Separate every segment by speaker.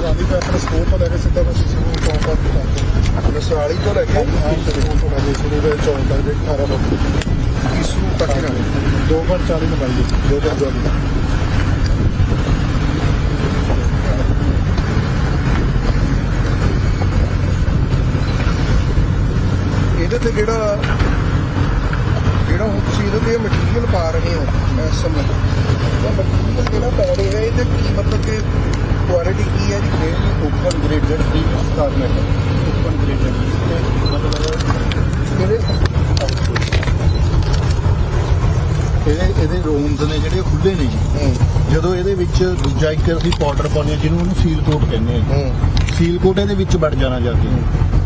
Speaker 1: ਕਰਾਂਦੀ ਤੇ ਆਪਣੇ ਸਕੂਲ ਤੋਂ ਲੈ ਕੇ ਸਿੱਧਾ ਬਸ ਸ਼ੁਰੂ ਤੋਂ ਬਾਅਦ ਤੱਕ
Speaker 2: ਨਸਰਾਲੀ ਤੋਂ ਲੈ ਕੇ
Speaker 1: ਹਾਂ ਸਕੂਲ ਤੋਂ ਲੈ ਕੇ ਸ਼ੁਰੂ ਦੇ 14 ਤੱਕ ਦੇ 18 ਤੱਕ।
Speaker 2: ਇਸੂ ਤੱਕ ਜਾਣੇ
Speaker 1: 2 ਘੰਟੇ 40 ਨੰਬਰ ਦੋ ਦਿਨ ਦੋ
Speaker 2: ਇਹਦੇ ਤੇ ਜਿਹੜਾ ਜਿਹੜਾ ਹੁਣ ਤੁਸੀਂ ਇਹਦੇ ਤੇ ਮਟੀਰੀਅਲ ਪਾ ਰਹੇ ਹੋ ਇਸ ਸਮੇਂ ਤਾਂ ਮਟੀਰੀਅਲ ਜਿਹੜਾ ਪਾ ਰਹੇ ਹੋ ਇਹਦੇ ਕੀ ਮਤਲਬ ਕਿ ਕੁਆਲਿਟੀ ਕੀ ਹੈ ਜੀ?
Speaker 1: ਇਹ ਓਪਨ ਗ੍ਰੇਡਡ ਫ੍ਰੀ ਸਟਾਰਮੈਂਟ ਓਪਨ ਗ੍ਰੇਡਡ ਮਤਲਬ ਇਹਦੇ ਇਹਦੇ ਇਹਦੇ ਰੂਮਸ ਨੇ ਜਿਹੜੇ ਖੁੱਲੇ ਨੇ ਜੀ। ਜਦੋਂ ਇਹਦੇ ਵਿੱਚ ਦੂਜਾ ਇੱਕ ਅਸੀਂ ਪਾਊਡਰ ਪਾਉਂਦੇ ਜਿਹਨੂੰ ਉਹਨੂੰ ਸੀਲ ਕੋਟ ਕਹਿੰਦੇ ਆ ਸੀਲ ਕੋਟ ਇਹਦੇ ਵਿੱਚ ਵੜ ਜਾਣਾ ਜਾ ਕੇ।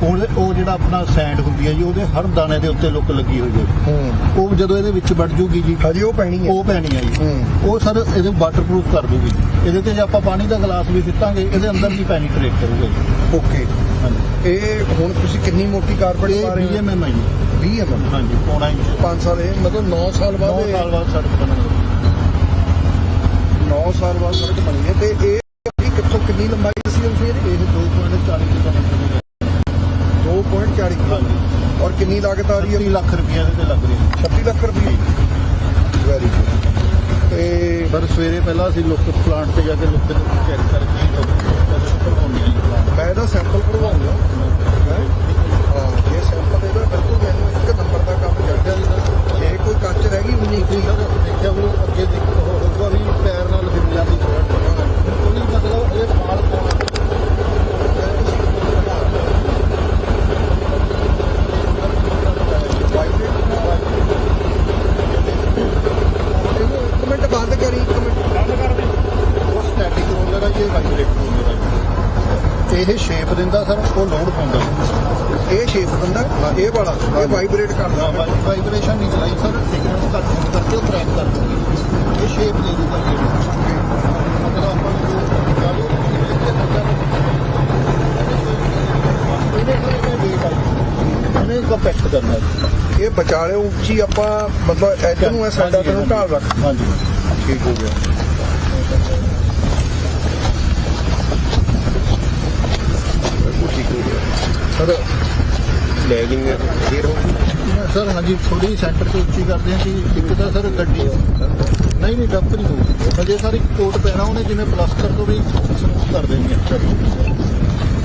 Speaker 1: ਉਹਦੇ ਉਹ ਜਿਹੜਾ ਆਪਣਾ ਸੈਂਡ ਹੁੰਦੀ ਹੈ ਜੀ ਉਹਦੇ ਹਰ ਦਾਣੇ ਦੇ ਉੱਤੇ ਲੁੱਕ ਲੱਗੀ ਹੋਈ ਹੈ ਉਹ ਜਦੋਂ ਇਹਦੇ ਵਿੱਚ ਵੜ ਜੂਗੀ ਜੀ
Speaker 2: ਹਜੀ ਉਹ ਪੈਣੀ ਹੈ।
Speaker 1: ਉਹ ਪੈਣੀ ਹੈ ਜੀ। ਉਹ ਸਰ ਇਹਦੇ ਵਾਟਰਪ੍ਰੂਫ ਕਰ ਦੂਗੀ। ਇਹਦੇ ਤੇ ਜੇ ਆਪਾਂ ਪਾਣੀ ਦਾ ਗਲਾਸ ਵੀ ਸਿੱਟਾਂਗੇ ਇਹਦੇ ਅੰਦਰ ਨਹੀਂ ਪੈਨੀਟ੍ਰੇਟ ਕਰੂਗਾ ਜੀ।
Speaker 2: ਓਕੇ।
Speaker 1: ਹਾਂਜੀ।
Speaker 2: ਇਹ ਹੁਣ ਤੁਸੀਂ ਕਿੰਨੀ ਮੋਟੀ ਕਾਰਪਟ
Speaker 1: ਇਹ
Speaker 2: ਪਾ ਰਹੇ ਹੋ?
Speaker 1: BMM ਹੈ ਜੀ।
Speaker 2: 20 ਐਮਐਮ
Speaker 1: ਹਾਂਜੀ ਪੌਣਾ ਇੰਚ।
Speaker 2: 5 ਸਾਲ ਇਹ ਮਤਲਬ 9 ਸਾਲ
Speaker 1: 9
Speaker 2: ਬਾਅਦ
Speaker 1: ਸਾਲ ਬਾਅਦ ਸੜਕ ਬਣੇਗੀ।
Speaker 2: 9 ਸਾਲ ਬਾਅਦ ਸੜਕ ਬਣੀ ਹੈ। ਤੇ ਇਹ ਵੀ ਕਿੱਥੋਂ ਕਿੰਨੀ ਲੰਬਾਈ ਤੁਸੀਂ ਇਹਦੀ
Speaker 1: ਇਹ 2.40 ਕਿਲੋਮੀਟਰ
Speaker 2: 2.40
Speaker 1: ਹਾਂਜੀ
Speaker 2: ਔਰ ਕਿੰਨੀ ਲਾਗਤ ਆ ਰਹੀ ਹੈ?
Speaker 1: 30 ਲੱਖ ਰੁਪਏ ਦੇ ਤੇ ਲੱਗ ਰਹੀ। ਹੈ
Speaker 2: 36 ਲੱਖ ਰੁਪਏ ਵੈਰੀ ਗੁੱਡ ਤੇ
Speaker 1: ਪਰ ਸਵੇਰੇ ਪਹਿਲਾਂ ਅਸੀਂ ਲੋਕ ਪਲਾਂਟ ਤੇ ਜਾ ਕੇ ਲੋਕ ਚੈੱਕ ਕਰਕੇ
Speaker 2: ਮੈਂ ਇਹਦਾ ਸੈਂਪਲ ਭਰਵਾਉਂਗਾ
Speaker 1: 6 ਸਿਲੰਡਰ ਇਹ
Speaker 2: ਵਾਲਾ ਇਹ ਵਾਈਬ੍ਰੇਟ ਕਰਦਾ।
Speaker 1: ਵਾਈਬ੍ਰੇਸ਼ਨ ਨਹੀਂ ਚਲਾਈ ਸਰ ਸਿਗਨਲ ਘੱਟ ਹੋਣ ਕਰਕੇ ਕਰ ਦਿੰਦੀ ਇਹ ਸ਼ੇਪ ਦੇ ਦਿੰਦਾ ਮਤਲਬ ਆਪਾਂ
Speaker 2: ਇਹ ਵਿਚਾਲੇ ਉੱਚੀ ਆਪਾਂ ਮਤਲਬ ਇੱਧਰ ਨੂੰ ਇਹ ਸਾਡਾ ਤੈਨੂੰ ਢਾਲ ਰੱਖ।
Speaker 1: ਹਾਂਜੀ।
Speaker 2: ਠੀਕ ਹੋ ਗਿਆ। ਸਰ ਲੈ ਠੀਕ ਹੋ। ਗਿਆ ਸਰ,
Speaker 1: ਹਾਂਜੀ ਥੋੜੀ ਸੈਂਟਰ ਤੋਂ ਉੱਚੀ ਕਰਦੇ ਹਾਂ ਕਿ ਇੱਕ ਤਾਂ ਸਰ ਗੱਡੀ ਨਹੀਂ ਨਹੀਂ ਡੰਪ ਨਹੀਂ ਹੋਊਗੀ ਅਜੇ ਸਾਰੀ ਕੋਟ ਪੈਣਾ ਉਹਨੇ ਜਿਵੇਂ ਪਲਾਸਟਰ ਤੋਂ ਵੀ ਸਮੂਥ ਕਰ ਦੇਣੀ ਹੈ ਚਲੋ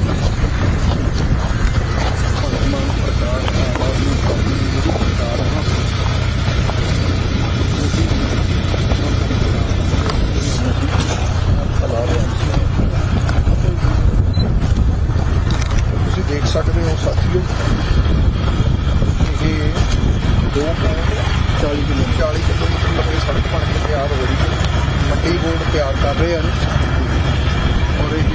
Speaker 2: ਤੁਸੀਂ ਦੇਖ ਸਕਦੇ ਹੋ ਸਾਥੀਓ ਇਹ 2.40 ਕਿਲੋ 40 ਕਿਲੋਮੀਟਰ ਲੰਬੀ ਸੜਕ ਬਣ ਕੇ ਤਿਆਰ ਹੋ ਰਹੀ ਹੈ। ਮੰਡੀ ਬੋਰਡ ਤਿਆਰ ਕਰ ਰਹੇ ਹਨ। ਔਰ ਇਹ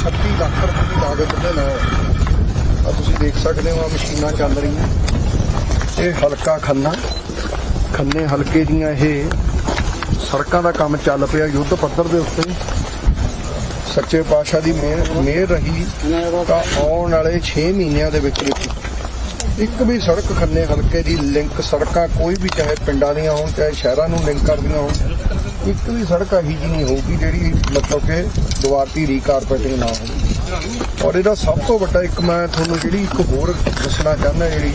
Speaker 2: 36 ਲੱਖ ਰੁਪਏ ਦੀ ਲਾਗਤ ਦੇ ਨਾਲ ਆ ਤੁਸੀਂ ਦੇਖ ਸਕਦੇ ਹੋ ਆ ਮਸ਼ੀਨਾਂ ਚੱਲ ਰਹੀਆਂ। ਇਹ ਹਲਕਾ ਖੰਨਾ। ਖੰਨੇ ਹਲਕੇ ਦੀਆਂ ਇਹ ਸੜਕਾਂ ਦਾ ਕੰਮ ਚੱਲ ਪਿਆ। ਯੁੱਧ ਪੱਧਰ ਦੇ ਉੱਤੇ ਸੱਚੇ ਪਾਤਸ਼ਾਹ ਦੀ ਮਿਹਰ ਮਿਹਰ ਰਹੀ ਤਾਂ ਆਉਣ ਵਾਲੇ 6 ਮਹੀਨਿਆਂ ਦੇ ਵਿੱਚ ਵਿੱਚ ਇੱਕ ਵੀ ਸੜਕ ਖੰਨੇ ਹਲਕੇ ਦੀ ਲਿੰਕ ਸੜਕਾਂ ਕੋਈ ਵੀ ਚਾਹੇ ਪਿੰਡਾਂ ਦੀਆਂ ਹੋਣ, ਚਾਹੇ ਸ਼ਹਿਰਾਂ ਨੂੰ ਲਿੰਕ ਕਰਦੀਆਂ ਹੋਣ, ਇੱਕ ਵੀ ਸੜਕ ਇਹੀ ਜਿਹੀ ਨਹੀਂ ਹੋਊਗੀ ਜਿਹੜੀ ਮਤਲਬ ਕਿ ਦੁਆਰਤੀ ਰੀਕਾਰਪੈਟਿੰਗ ਨਾ ਹੋਵੇ। ਔਰ ਇਹਦਾ ਸਭ ਤੋਂ ਵੱਡਾ ਇੱਕ ਮੈਂ ਤੁਹਾਨੂੰ ਜਿਹੜੀ ਇੱਕ ਹੋਰ ਦੱਸਣਾ ਚਾਹੁੰਦਾ ਜਿਹੜੀ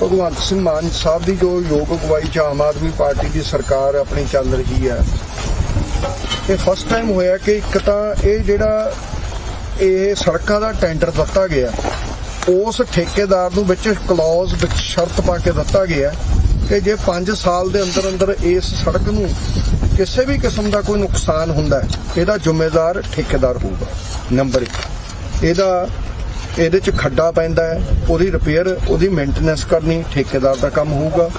Speaker 2: ਭਗਵੰਤ ਸਿੰਘ ਮਾਨ ਸਾਹਿਬ ਦੀ ਜੋ ਯੋਗ ਅਗਵਾਈ ਚ ਆਮ ਆਦਮੀ ਪਾਰਟੀ ਦੀ ਸਰਕਾਰ ਆਪਣੀ ਚੱਲ ਰਹੀ ਹੈ, ਇਹ ਫਸਟ ਟਾਈਮ ਹੋਇਆ ਕਿ ਇੱਕ ਤਾਂ ਇਹ ਜਿਹੜਾ ਇਹ ਸੜਕਾਂ ਦਾ ਟੈਂਡਰ ਦਿੱਤਾ ਗਿਆ। ਉਸ ਠੇਕੇਦਾਰ ਨੂੰ ਵਿੱਚ ਕਲੌਜ਼ ਵਿੱਚ ਸ਼ਰਤ ਪਾ ਕੇ ਦਿੱਤਾ ਗਿਆ ਕਿ ਜੇ 5 ਸਾਲ ਦੇ ਅੰਦਰ ਅੰਦਰ ਇਸ ਸੜਕ ਨੂੰ ਕਿਸੇ ਵੀ ਕਿਸਮ ਦਾ ਕੋਈ ਨੁਕਸਾਨ ਹੁੰਦਾ ਹੈ ਇਹਦਾ ਜ਼ਿੰਮੇਦਾਰ ਠੇਕੇਦਾਰ ਹੋਊਗਾ। ਨੰਬਰ 1 ਇਹਦਾ, ਇਹਦੇ ਚ ਖੱਡਾ ਪੈਂਦਾ ਹੈ, ਉਹਦੀ ਰਿਪੇਅਰ ਉਹਦੀ ਮੇਨਟੇਨੈਂਸ ਕਰਨੀ ਠੇਕੇਦਾਰ ਦਾ ਕੰਮ ਹੋਊਗਾ।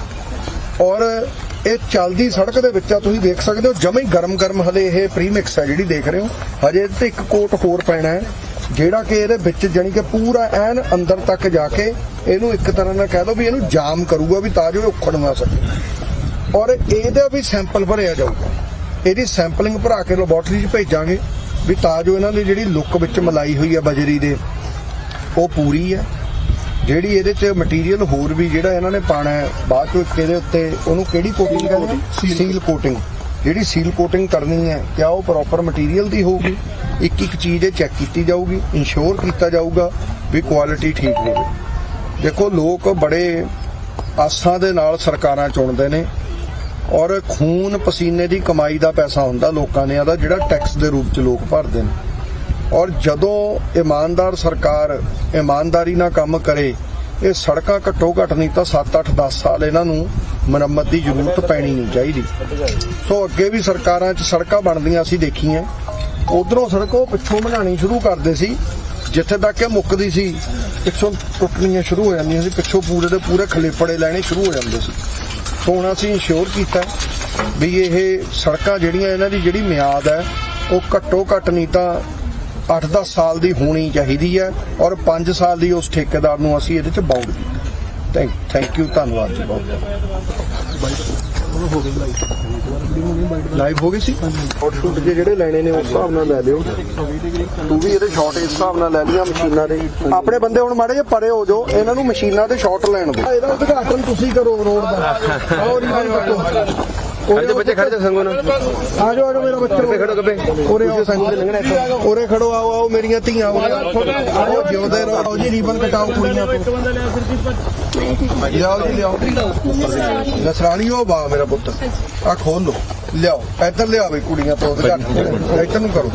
Speaker 2: ਔਰ ਇਹ ਚੱਲਦੀ ਸੜਕ ਦੇ ਵਿੱਚ ਆ, ਤੁਸੀਂ ਦੇਖ ਸਕਦੇ ਹੋ ਜਮੇ ਗਰਮ ਗਰਮ ਹਲੇ ਇਹ ਪ੍ਰੀਮਿਕਸ ਹੈ ਜਿਹੜੀ ਦੇਖ ਰਹੇ ਹੋ। ਹਜੇ ਤੇ ਇੱਕ ਕੋਟ ਹੋਰ ਪੈਣਾ ਹੈ। ਜਿਹੜਾ ਕਿ ਇਹਦੇ ਵਿੱਚ ਜਾਣੀ ਕਿ ਪੂਰਾ ਐਨ ਅੰਦਰ ਤੱਕ ਜਾ ਕੇ ਇਹਨੂੰ ਇੱਕ ਤਰ੍ਹਾਂ ਨਾਲ ਕਹਿ ਦੋ ਵੀ ਇਹਨੂੰ ਜਾਮ ਕਰੂਗਾ ਵੀ ਤਾਂ ਜੋ ਇਹ ਉਖੜ ਨਾ ਸਕੇ। ਔਰ ਇਹਦਾ ਵੀ ਸੈਂਪਲ ਭਰਿਆ ਜਾਊਗਾ। ਇਹਦੀ ਸੈਂਪਲਿੰਗ ਭਰਾ ਕੇ ਲੈਬੋਰਟਰੀ 'ਚ ਭੇਜਾਂਗੇ ਵੀ ਤਾਂ ਜੋ ਇਹਨਾਂ ਦੀ ਜਿਹੜੀ ਲੁੱਕ ਵਿੱਚ ਮਲਾਈ ਹੋਈ ਹੈ ਬਜਰੀ ਦੇ ਉਹ ਪੂਰੀ ਹੈ ਜਿਹੜੀ ਇਹਦੇ ਚ ਮਟੀਰੀਅਲ ਹੋਰ ਵੀ ਜਿਹੜਾ ਇਹਨਾਂ ਨੇ ਪਾਣਾ ਹੈ ਬਾਅਦ ਚੋਂ ਇਹਦੇ ਉੱਤੇ ਉਹਨੂੰ ਕਿਹੜੀ ਕੋਟਿੰਗ ਕਹਿੰਦੇ ਸੀਲ ਕੋਟਿੰਗ ਜਿਹੜੀ ਸੀਲ ਕੋਟਿੰਗ ਕਰਨੀ ਹੈ, ਕਿਆ ਉਹ ਪ੍ਰੋਪਰ ਮਟੀਰੀਅਲ ਦੀ ਹੋਊਗੀ? ਇੱਕ ਇੱਕ ਚੀਜ਼ ਇਹ ਚੈੱਕ ਕੀਤੀ ਜਾਊਗੀ ਇੰਸ਼ੋਰ ਕੀਤਾ ਜਾਊਗਾ ਵੀ ਕੁਆਲਿਟੀ ਠੀਕ ਹੋਵੇ। ਦੇਖੋ, ਲੋਕ ਬੜੇ ਆਸਾਂ ਦੇ ਨਾਲ ਸਰਕਾਰਾਂ ਚੁਣਦੇ ਨੇ ਔਰ ਖੂਨ ਪਸੀਨੇ ਦੀ ਕਮਾਈ ਦਾ ਪੈਸਾ ਹੁੰਦਾ ਲੋਕਾਂ ਨੇ ਦਾ ਜਿਹੜਾ ਟੈਕਸ ਦੇ ਰੂਪ ਚ ਲੋਕ ਭਰਦੇ ਨੇ। ਔਰ ਜਦੋਂ ਇਮਾਨਦਾਰ ਸਰਕਾਰ ਇਮਾਨਦਾਰੀ ਨਾਲ ਕੰਮ ਕਰੇ, ਇਹ ਸੜਕਾਂ ਘੱਟੋ ਘੱਟ ਨਹੀਂ ਤਾਂ 7 8 10 ਸਾਲ ਇਹਨਾਂ ਨੂੰ ਮੁਰੰਮਤ ਦੀ ਜ਼ਰੂਰਤ ਪੈਣੀ ਨਹੀਂ ਚਾਹੀਦੀ। ਸੋ ਅੱਗੇ ਵੀ ਸਰਕਾਰਾਂ 'ਚ ਸੜਕਾਂ ਬਣਦੀਆਂ ਅਸੀਂ ਦੇਖੀਆਂ। ਉਧਰੋਂ ਸੜਕ ਉਹ ਪਿੱਛੋਂ ਬਣਾਉਣੀ ਸ਼ੁਰੂ ਕਰਦੇ ਸੀ, ਜਿੱਥੇ ਤੱਕ ਇਹ ਮੁੱਕਦੀ ਸੀ, ਪਿੱਛੋਂ ਟੁੱਟਣੀਆਂ ਸ਼ੁਰੂ ਹੋ ਜਾਂਦੀਆਂ ਸੀ, ਪਿੱਛੋਂ ਪੂਰੇ ਦੇ ਪੂਰੇ ਖਲੇਪੜੇ ਲੈਣੇ ਸ਼ੁਰੂ ਹੋ ਜਾਂਦੇ ਸੀ। ਸੋ ਹੁਣ ਅਸੀਂ ਇੰਸ਼ੋਰ ਕੀਤਾ ਵੀ ਇਹ ਸੜਕਾਂ ਜਿਹੜੀਆਂ ਇਹਨਾਂ ਦੀ ਜਿਹੜੀ ਮਿਆਦ ਹੈ, ਉਹ ਘੱਟੋ ਘੱਟ ਨਹੀਂ ਤਾਂ 8-10 ਸਾਲ ਦੀ ਹੋਣੀ ਚਾਹੀਦੀ ਹੈ ਔਰ 5 ਸਾਲ ਦੀ ਉਸ ਠੇਕੇਦਾਰ ਨੂੰ ਅਸੀਂ ਇਹਦੇ ਚ ਬਾਉਂਡ ਕੀਤਾ। ਥੈਂਕ ਥੈਂਕ ਯੂ ਧੰਨਵਾਦ ਜੀ ਬਹੁਤ ਬਹੁਤ। ਲਾਈਵ ਹੋ ਗਈ ਸੀ? ਸ਼ਾਰਟ ਸ਼ੂਟ ਜੇ ਜਿਹੜੇ ਲੈਣੇ ਨੇ ਉਸ ਹਿਸਾਬ ਨਾਲ ਲੈ ਲਿਓ। ਤੂੰ ਵੀ ਇਹਦੇ ਸ਼ਾਰਟ ਇਸ ਹਿਸਾਬ ਨਾਲ ਲੈ ਲਿਆ ਮਸ਼ੀਨਾਂ ਦੇ। ਆਪਣੇ ਬੰਦੇ ਹੁਣ ਮਾੜੇ ਜੇ ਪਰੇ ਹੋ ਜਾਓ ਇਹਨਾਂ ਨੂੰ ਮਸ਼ੀਨਾਂ ਦੇ ਸ਼ਾਰਟ ਲੈਣ ਦਿਓ। ਇਹਦਾ ਉਦਘਾਟਨ ਤੁਸੀਂ ਕਰੋ ਰੋਡ ਦਾ। ਆਓ ਰੀਬਨ ਕੱਟੋ
Speaker 3: ਖੜਦੇ ਬੱਚੇ ਖੜਦੇ ਸੰਗੋ ਨਾ।
Speaker 2: ਆ ਜਾਓ ਆ ਜਾਓ ਮੇਰਾ ਬੱਚਾ
Speaker 3: ਖੜੋ ਗੱਬੇ।
Speaker 2: ਉਰੇ ਆਓ ਸੰਗ ਦੇ ਲੰਘਣਾ ਇੱਥੋਂ। ਉਰੇ ਖੜੋ ਆਓ ਆਓ ਮੇਰੀਆਂ ਧੀਆਂ ਆਓ ਜਿਉਂਦੇ ਰਹੋ। ਆਓ ਜੀ ਰੀਬਨ ਕਟਾਓ ਕੁੜੀਆਂ ਤੋਂ। ਲਿਆਓ ਜੀ ਲਿਆਓ। ਨਸਰਾਣੀ ਉਹ ਬਾ ਮੇਰਾ ਪੁੱਤ। ਆ ਖੋਲ ਲੋ ਲਿਆਓ। ਇੱਧਰ ਲਿਆ ਬਈ ਕੁੜੀਆਂ ਤੋਂ ਉਧਰ ਇੱਧਰ ਨੂੰ ਕਰੋ।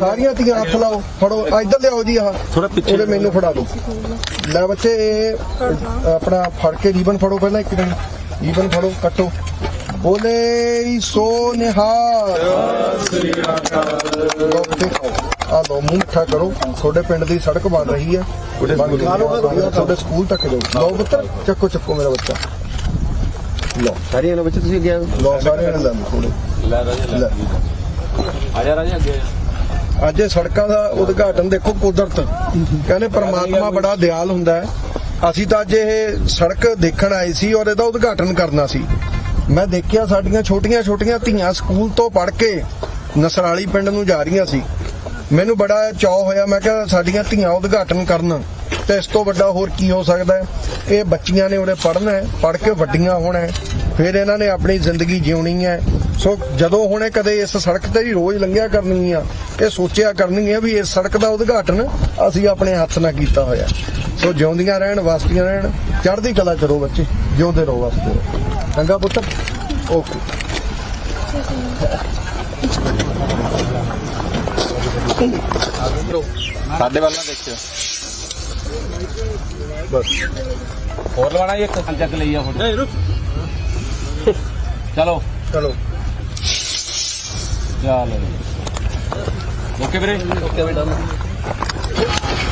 Speaker 2: ਸਾਰੀਆਂ ਧੀਆਂ ਹੱਥ ਲਾਓ। ਫੜੋ। ਆ ਇੱਧਰ ਲਿਆਓ ਜੀ ਆਹ।
Speaker 3: ਥੋੜਾ ਪਿੱਛੇ
Speaker 2: ਉਹਦੇ ਮੈਨੂੰ ਫੜਾ ਦਿਓ। ਲੈ ਬੱਚੇ ਆਪਣਾ ਫੜ ਕੇ ਰੀਬਨ ਫੜੋ ਪਹਿਲਾਂ ਇੱਕ ਦਿਨ। ਰੀਬਨ ਫੜੋ ਕੱਟੋ ਬੋਲੇ ਸੋ ਨਿਹਾਲ ਆ ਲੋ ਮੂੰਹ ਮਿੱਠਾ ਕਰੋ ਤੁਹਾਡੇ ਪਿੰਡ ਦੀ ਸੜਕ ਬਣ ਰਹੀ ਹੈ। ਤੁਹਾਡੇ ਸਕੂਲ ਤੱਕ ਜਾਓ ਲਓ ਪੁੱਤਰ ਚੱਕੋ ਚੱਕੋ ਮੇਰਾ ਬੱਚਾ ਲਓ
Speaker 3: ਸਾਰੀਆਂ ਬੱਚੇ ਤੁਸੀਂ ਅੱਗੇ ਆਓ
Speaker 2: ਲਓ ਸਾਰਿਆਂ ਨੇ ਲੈ ਥੋੜੇ
Speaker 3: ਲੈ ਰਾਜਾ
Speaker 2: ਲੈ
Speaker 3: ਆ ਜਾ ਰਾਜਾ ਅੱਗੇ
Speaker 2: ਅੱਜ ਇਹ ਸੜਕਾਂ ਦਾ ਉਦਘਾਟਨ ਦੇਖੋ ਕੁਦਰਤ ਕਹਿੰਦੇ ਪ੍ਰਮਾਤਮਾ ਬੜਾ ਦਿਆਲ ਹੁੰਦਾ ਹੈ ਅਸੀਂ ਤਾਂ ਅੱਜ ਇਹ ਸੜਕ ਦੇਖਣ ਆਏ ਸੀ ਔਰ ਇਹਦਾ ਉਦਘਾਟਨ ਕਰਨਾ ਸੀ। ਮੈਂ ਦੇਖਿਆ ਸਾਡੀਆਂ ਛੋਟੀਆਂ ਛੋਟੀਆਂ ਧੀਆਂ ਸਕੂਲ ਤੋਂ ਪੜ੍ਹ ਕੇ ਨਸਰਾਲੀ ਪਿੰਡ ਨੂੰ ਜਾ ਰਹੀਆਂ ਸੀ। ਮੈਨੂੰ ਬੜਾ ਚਾਅ ਹੋਇਆ, ਮੈਂ ਕਿਹਾ ਸਾਡੀਆਂ ਧੀਆਂ ਉਦਘਾਟਨ ਕਰਨ, ਤੇ ਇਸ ਤੋਂ ਵੱਡਾ ਹੋਰ ਕੀ ਹੋ ਸਕਦਾ ਹੈ? ਇਹ ਬੱਚੀਆਂ ਨੇ ਉਹਨੇ ਪੜ੍ਹਨਾ ਹੈ, ਪੜ੍ਹ ਕੇ ਵੱਡੀਆਂ ਹੋਣਾ ਹੈ, ਫਿਰ ਇਹਨਾਂ ਨੇ ਆਪਣੀ ਜ਼ਿੰਦਗੀ ਜਿਉਣੀ ਹੈ। ਸੋ ਜਦੋਂ ਹੁਣੇ ਕਦੇ ਇਸ ਸੜਕ ਤੇ ਹੀ ਰੋਜ਼ ਲੰਘਿਆ ਕਰਨੀ ਆ ਇਹ ਸੋਚਿਆ ਕਰਨੀ ਹੈ ਵੀ ਇਸ ਸੜਕ ਦਾ ਉਦਘਾਟਨ ਅਸੀਂ ਆਪਣੇ ਹੱਥ ਨਾਲ ਕੀਤਾ ਹੋਇਆ। ਸੋ ਜਿਉਂਦੀਆਂ ਰਹਿਣ ਵਸਦੀਆਂ ਰਹਿਣ ਚੜ੍ਹਦੀ ਕਲਾ ਕਰੋ ਬੱਚੇ ਜਿਉਂਦੇ ਰਹੋ ਵਸਦੇ ਰਹੋ ਚੰਗਾ ਪੁੱਤਰ ਓਕੇ
Speaker 3: ਸਾਡੇ ਵੱਲ ਨਾ ਦੇਖਿਓ।
Speaker 2: ਬਸ।
Speaker 3: ਹੋਰ ਲਵਾਣਾ ਜੀ ਇੱਕ? ਚੱਕ ਲਈ ਆ ਫੋਟੋ। ਚਲੋ।
Speaker 2: ਚਲੋ।
Speaker 3: ਚਲੋ। ਓਕੇ ਵੀਰੇ। ਓਕੇ ਬੇਟਾ